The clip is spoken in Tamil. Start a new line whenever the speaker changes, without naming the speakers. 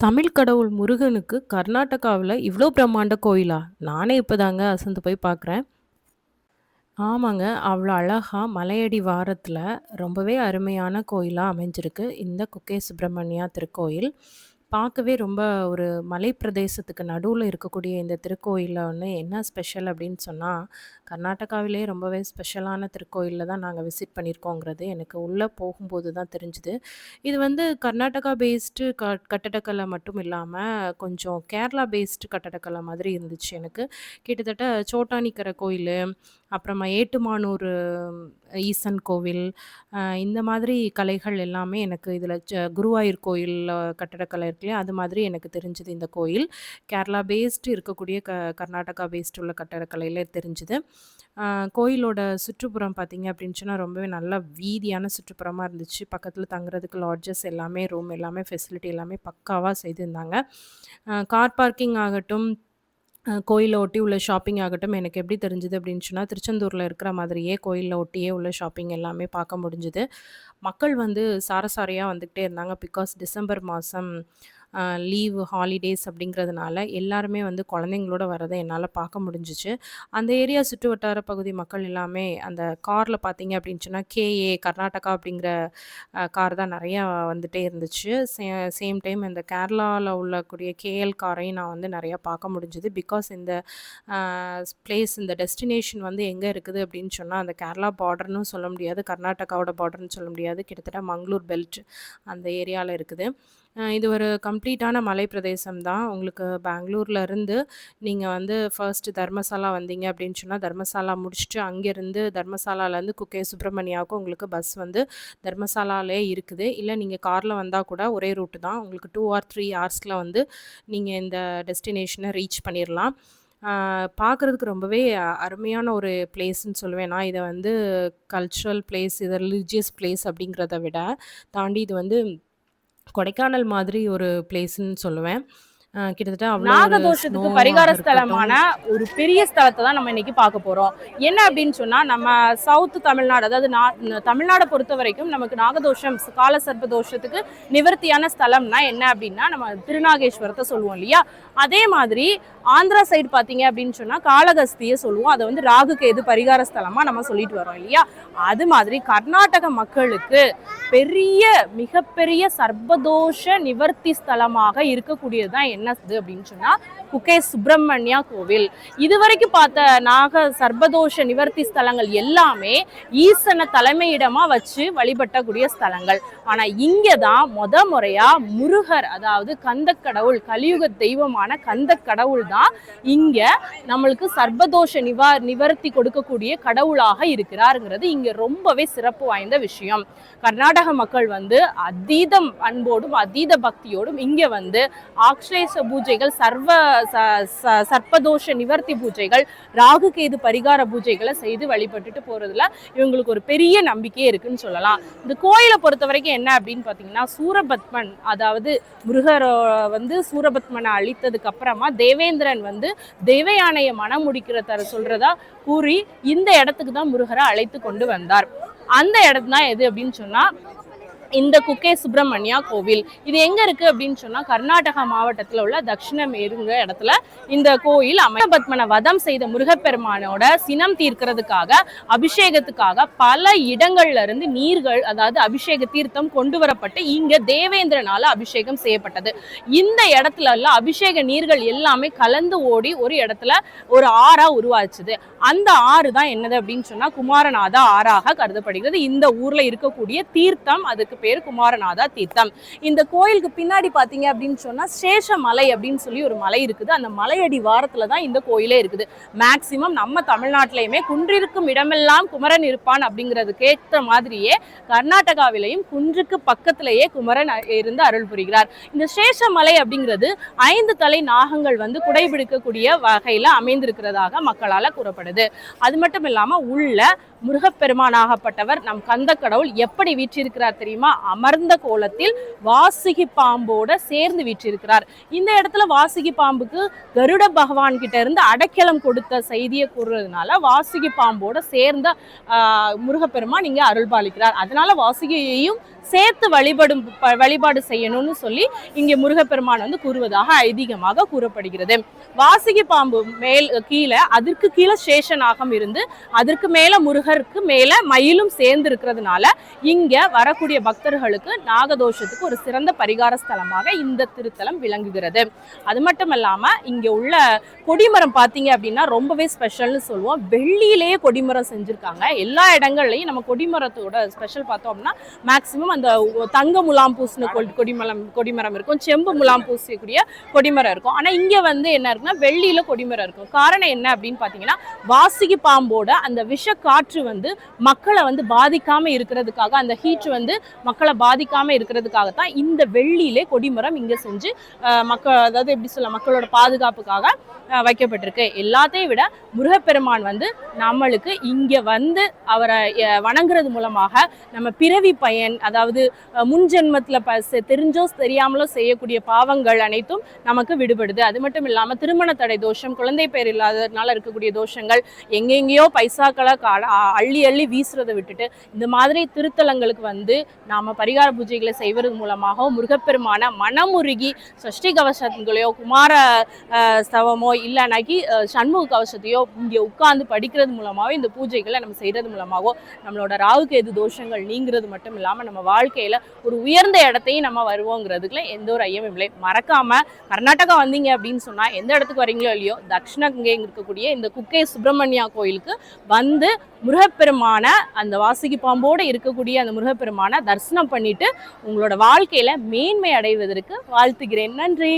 தமிழ் கடவுள் முருகனுக்கு கர்நாடகாவில் இவ்வளோ பிரம்மாண்ட கோயிலா? நானே இப்பதாங்க அசந்து போய் பார்க்குறேன். ஆமாங்க. அவ்வளோ அழகா மலையடி வாரத்தில் ரொம்பவே அருமையான கோயிலாக அமைஞ்சிருக்கு. இந்த குக்கே சுப்பிரமணியா திருக்கோயில். பார்க்கவே ரொம்ப ஒரு மலை பிரதேசத்துக்கு இருக்கக்கூடிய இந்த திருக்கோயிலில் ஒன்று என்ன ஸ்பெஷல் அப்படின்னு சொன்னால் கர்நாடகாவிலேயே ரொம்பவே ஸ்பெஷலான திருக்கோயிலில் தான் நாங்கள் விசிட் பண்ணியிருக்கோங்கிறது எனக்கு உள்ளே போகும்போது தான் தெரிஞ்சுது. இது வந்து கர்நாடகா பேஸ்டு க கட்டடக்கலை மட்டும் இல்லாமல் கொஞ்சம் கேரளா பேஸ்டு கட்டடக்கலை மாதிரி இருந்துச்சு எனக்கு. கிட்டத்தட்ட சோட்டானிக்கரை கோயில் அப்புறமா ஏட்டுமானூர் ஈசன் கோவில், இந்த மாதிரி கலைகள் எல்லாமே எனக்கு இதில் ச குருவாயூர் கோயில் கட்டடக்கலை இருக்குல்லையா அது மாதிரி எனக்கு தெரிஞ்சது இந்த கோயில். கேரளா பேஸ்டு இருக்கக்கூடிய க கர்நாடகா பேஸ்டு உள்ள கட்டடக்கலையில் தெரிஞ்சுது. கோயிலோட சுற்றுப்புறம் பார்த்தீங்க அப்படின்னு சொன்னால் ரொம்பவே நல்ல வீதியான சுற்றுப்புறமாக இருந்துச்சு. பக்கத்தில் தங்குறதுக்கு லாட்ஜஸ் எல்லாமே, ரூம் எல்லாமே ஃபெசிலிட்டி எல்லாமே பக்காவாக செய்திருந்தாங்க. கார் பார்க்கிங் ஆகட்டும், கோயிலை ஒட்டி உள்ள ஷாப்பிங் ஆகட்டும், எனக்கு எப்படி தெரிஞ்சது அப்படின்னு சொன்னால் திருச்செந்தூரில் இருக்கிற மாதிரியே கோயிலில் ஒட்டியே உள்ள ஷாப்பிங் எல்லாமே பார்க்க முடிஞ்சுது. மக்கள் வந்து சாரசாரியாக வந்துக்கிட்டே இருந்தாங்க. பிகாஸ் டிசம்பர் மாதம் லீவு, ஹாலிடேஸ் அப்படிங்கிறதுனால எல்லாருமே வந்து குழந்தைங்களோட வரதை என்னால் பார்க்க முடிஞ்சுச்சு. அந்த ஏரியா சுற்று வட்டார பகுதி மக்கள் எல்லாமே அந்த காரில் பார்த்தீங்க அப்படின்னு சொன்னால் கேஏ கர்நாடகா அப்படிங்கிற கார் தான் நிறையா வந்துகிட்டே இருந்துச்சு. சே சேம் டைம் இந்த கேரளாவில் உள்ளக்கூடிய கேஎல் காரையும் நான் வந்து நிறையா பார்க்க முடிஞ்சுது. பிகாஸ் இந்த பிளேஸ் இந்த டெஸ்டினேஷன் வந்து எங்கே இருக்குது அப்படின்னு சொன்னால் அந்த கேரளா பார்டர்னு சொல்ல முடியாது, கர்நாடகாவோட பார்டர்னு சொல்ல முடியாது. கிட்டத்தட்ட மங்களூர் பெல்ட் அந்த ஏரியாவில் இருக்குது. இது ஒரு கம்ப்ளீட்டான மலை பிரதேசம் தான். உங்களுக்கு பெங்களூர்ல இருந்து வந்து ஃபர்ஸ்ட்டு தர்மசாலா வந்தீங்க அப்படின்னு சொன்னால் தர்மசாலா முடிச்சுட்டு அங்கேருந்து தர்மசாலாலேருந்து குக்கே சுப்பிரமணியாவுக்கு உங்களுக்கு பஸ் வந்து தர்மசாலாலே இருக்குது. இல்லை நீங்கள் காரில் வந்தால் கூட ஒரே ரூட்டு தான். உங்களுக்கு டூ ஆர் த்ரீ ஹார்ஸில் வந்து நீங்கள் இந்த டெஸ்டினேஷனை ரீச் பண்ணிடலாம் பார்க்குறதுக்கு ரொம்பவே அருமையான ஒரு பிளேஸ்ன்னு சொல்லுவேன் நான். இதை வந்து கல்ச்சுரல் பிளேஸ், இது ரிலிஜியஸ் பிளேஸ் அப்படிங்கிறத விட தாண்டி இது வந்து கொடைக்கானல் மாதிரி ஒரு பிளேஸ்ன்னு சொல்லுவேன். கிட்டத்தட்ட
நாகதோஷத்துக்கு பரிகார. ஸ்தலமான ஒரு பெரிய ஸ்தலத்த தான் நம்ம இன்னைக்கு பார்க்க போறோம். என்ன அப்படின்னு சொன்னா, நம்ம சவுத் தமிழ்நாடு அதாவது தமிழ்நாட பொறுத்தவரைக்கும் நமக்கு நாகதோஷம், கால சர்ப்ப தோஷத்துக்கு நிவர்த்தியான ஸ்தலம்னா என்ன அப்படின்னா, நம்ம திருநாகேஸ்வரத்த சொல்லுவோம் இல்லையா? அதே மாதிரி ஆந்திரா சைடு பார்த்தீங்க அப்படின்னு சொன்னா, காளகஸ்திய சொல்லுவோம். அத வந்து ராகு கேது பரிகார ஸ்தலமா நம்ம சொல்லிட்டு வரோம் இல்லையா? அது மாதிரி கர்நாடக மக்களுக்கு பெரிய மிகப்பெரிய சர்ப்பதோஷ நிவர்த்தி ஸ்தலமாக இருக்கக்கூடியது தான் என்னது அப்படின்னு சொன்னா, குக்கே சுப்பிரமணியா கோவில். இதுவரைக்கும் பார்த்த நாக சர்வதோஷ நிவர்த்தி ஸ்தலங்கள் எல்லாமே ஈசன தலைமையிடமா வச்சு வழிபட்டக்கூடிய ஸ்தலங்கள். ஆனா இங்க தான் மொத முறையா முருகர் அதாவது கந்த கடவுள், கலியுக தெய்வமான கந்த கடவுள் தான் இங்க நம்மளுக்கு சர்வதோஷ நிவா நிவர்த்தி கொடுக்கக்கூடிய கடவுளாக இருக்கிறாருங்கிறது இங்க ரொம்பவே சிறப்பு வாய்ந்த விஷயம். கர்நாடக மக்கள் வந்து அதீதம் அன்போடும், அதீத பக்தியோடும் இங்க வந்து கணேச பூஜைகள், சர்வ ச ச சர்ப்பதோஷ நிவர்த்தி பூஜைகள், ராகு கேது பரிகார பூஜைகளை செய்து வழிபட்டுட்டு போறதுல இவங்களுக்கு ஒரு பெரிய நம்பிக்கையே இருக்குன்னு சொல்லலாம். இந்த கோயில பொறுத்தவரைக்கும் என்ன அப்படின்னு பார்த்தீங்கன்னா, சூரபத்மன் அதாவது முருகரோ வந்து சூரபத்மனை அழித்ததுக்கு அப்புறமா தேவேந்திரன் வந்து தேவயானையை மனம் மணம் முடிக்கிற தர சொல்றதா கூறி இந்த இடத்துக்கு தான் முருகரை அழைத்து கொண்டு வந்தார். அந்த இடம் தான் எது அப்படின்னு சொன்னா, இந்த குக்கே சுப்பிரமணியா கோவில். இது எங்க இருக்கு அப்படின்னு சொன்னா, கர்நாடகா மாவட்டத்துல உள்ள தக்ஷிணமேருங்கிற இடத்துல இந்த கோயில் அமை வதம் செய்த முருகப்பெருமானோட சினம் தீர்க்கிறதுக்காக, அபிஷேகத்துக்காக பல இடங்கள்ல இருந்து நீர்கள் அதாவது அபிஷேக தீர்த்தம் கொண்டு வரப்பட்டு இங்க தேவேந்திரனால அபிஷேகம் செய்யப்பட்டது. இந்த இடத்துல எல்லாம் அபிஷேக நீர்கள் எல்லாமே கலந்து ஓடி ஒரு இடத்துல ஒரு ஆறா உருவாச்சுது. அந்த ஆறு தான் என்னது அப்படின்னு சொன்னா, குமாரநாத ஆறாக கருதப்படுகிறது. இந்த ஊர்ல இருக்கக்கூடிய தீர்த்தம் அதுக்கு பேர் குமாரநாதா தீர்த்தம். இந்த கோயிலுக்கு பின்னாடி பார்த்தீங்க அப்படின்னு சொன்னா, சேஷமலை அப்படின்னு சொல்லி ஒரு மலை இருக்குது. அந்த மலையடி வாரத்தில் தான் இந்த கோயிலே இருக்குது. மேக்சிமம் நம்ம தமிழ்நாட்டிலையுமே குன்றிருக்கும் இடமெல்லாம் குமரன் இருப்பான் அப்படிங்கிறதுக்கு ஏற்ற மாதிரியே கர்நாடகாவிலையும் குன்றுக்கு பக்கத்திலேயே குமரன் இருந்து அருள் புரிகிறார். இந்த சேஷமலை அப்படிங்கிறது ஐந்து தலை நாகங்கள் வந்து குடைபிடிக்கக்கூடிய வகையில் அமைந்திருக்கிறதாக மக்களால் கூறப்படுது. அது மட்டும் இல்லாம உள்ள முருகப்பெருமானாகப்பட்டவர் நம் கந்த கடவுள் எப்படி வீற்றிருக்கிறார் தெரியுமா அமர்ந்த கோலத்தில் வாசுகி பாம்போட சேர்ந்து வீற்றிருக்கிறார். இந்த இடத்துல வாசுகி பாம்புக்கு கருட பகவான் கிட்ட இருந்து அடைக்கலம் கொடுத்த செய்தியை கூறுறதுனால வாசுகி பாம்போட சேர்ந்த முருகப்பெருமான் இங்க அருள் பாலிக்கிறார் அதனால வாசுகியையும் சேர்த்து வழிபடும் ப- வழிபாடு செய்யணும்னு சொல்லி இங்கே முருகப்பெருமான் வந்து கூறுவதாக ஐதீகமாக கூறப்படுகிறது. வாசுகி பாம்பு மேல் கீழே அதற்கு கீழே சேஷனாகம் இருந்து அதற்கு மேல முருகருக்கு மேல மயிலும் சேர்ந்து இருக்கிறதுனால இங்க வரக்கூடிய பக்தர்களுக்கு நாகதோஷத்துக்கு ஒரு சிறந்த பரிகார ஸ்தலமாக இந்த திருத்தலம் விளங்குகிறது. அது மட்டும் இல்லாமல் இங்கே உள்ள கொடிமரம் பார்த்தீங்க அப்படின்னா ரொம்பவே ஸ்பெஷல்னு சொல்லுவோம். வெள்ளியிலேயே கொடிமரம் செஞ்சுருக்காங்க. எல்லா இடங்கள்லையும் நம்ம கொடிமரத்தோட ஸ்பெஷல் பார்த்தோம் அப்படின்னா மேக்சிமம் அந்த தங்க முலாம் பூசின கொடி- கொடிமரம் கொடிமரம் இருக்கும். செம்பு முலாம் பூசக்கூடிய கொடிமரம் இருக்கும். ஆனால் இங்கே வந்து என்ன இருக்குன்னா வெள்ளியில் கொடிமரம் இருக்கும். காரணம் என்ன அப்படின்னு பார்த்தீங்கன்னா வாசிகி பாம்போட அந்த விஷ காற்று வந்து மக்களை வந்து பாதிக்காமல் இருக்கிறதுக்காக அந்த ஹீட் வந்து மக்களை பாதிக்காம இருக்கிறதுக்காக தான் இந்த வெள்ளியிலே கொடிமரம் இங்க செஞ்சு மக்கள் அதாவது எப்படி சொல்ல மக்களோட பாதுகாப்புக்காக வைக்கப்பட்டிருக்கு. எல்லாத்தையும் விட முருகப்பெருமான் வந்து நம்மளுக்கு இங்கே வந்து அவரை வணங்குறது மூலமாக நம்ம பிறவி பயன் அதாவது முன்ஜென்மத்தில் ப செ- தெரிஞ்சோ தெரியாமலோ செய்யக்கூடிய பாவங்கள் அனைத்தும் நமக்கு விடுபடுது. அது மட்டும் இல்லாமல் திருமண தடை தோஷம் குழந்தை பேர் இல்லாததுனால இருக்கக்கூடிய தோஷங்கள் எங்கெங்கேயோ பைசாக்களை கால- அள்ளி அள்ளி வீசுறதை விட்டுட்டு இந்த மாதிரி திருத்தலங்களுக்கு வந்து நாம பரிகார பூஜைகளை செய்வது மூலமாகவும் முருகப்பெருமான மனமுருகி சஷ்டி கவசங்களையோ குமார ஸ்தவமோ இல்லைனாக்கி சண்முக கவசத்தையோ இங்கே உட்கார்ந்து படிக்கிறது மூலமாகவோ இந்த பூஜைகளை நம்ம செய்கிறது மூலமாகவோ நம்மளோட ராவுக்கு எது தோஷங்கள் நீங்கிறது மட்டும் இல்லாமல் நம்ம வாழ்க்கையில் ஒரு உயர்ந்த இடத்தையும் நம்ம வருவோங்கிறதுக்குல எந்த ஒரு ஐயமும் இல்லை. மறக்காம கர்நாடகா வந்தீங்க அப்படின்னு சொன்னால் எந்த இடத்துக்கு வரீங்களோ இல்லையோ தக்ஷண இருக்கக்கூடிய இந்த குக்கே சுப்பிரமணியா கோயிலுக்கு வந்து முருகப்பெருமான அந்த வாசுகி பாம்போடு இருக்கக்கூடிய அந்த முருகப்பெருமான தரிசனம் பண்ணிட்டு உங்களோட வாழ்க்கையில மேன்மை அடைவதற்கு வாழ்த்துகிறேன். நன்றி.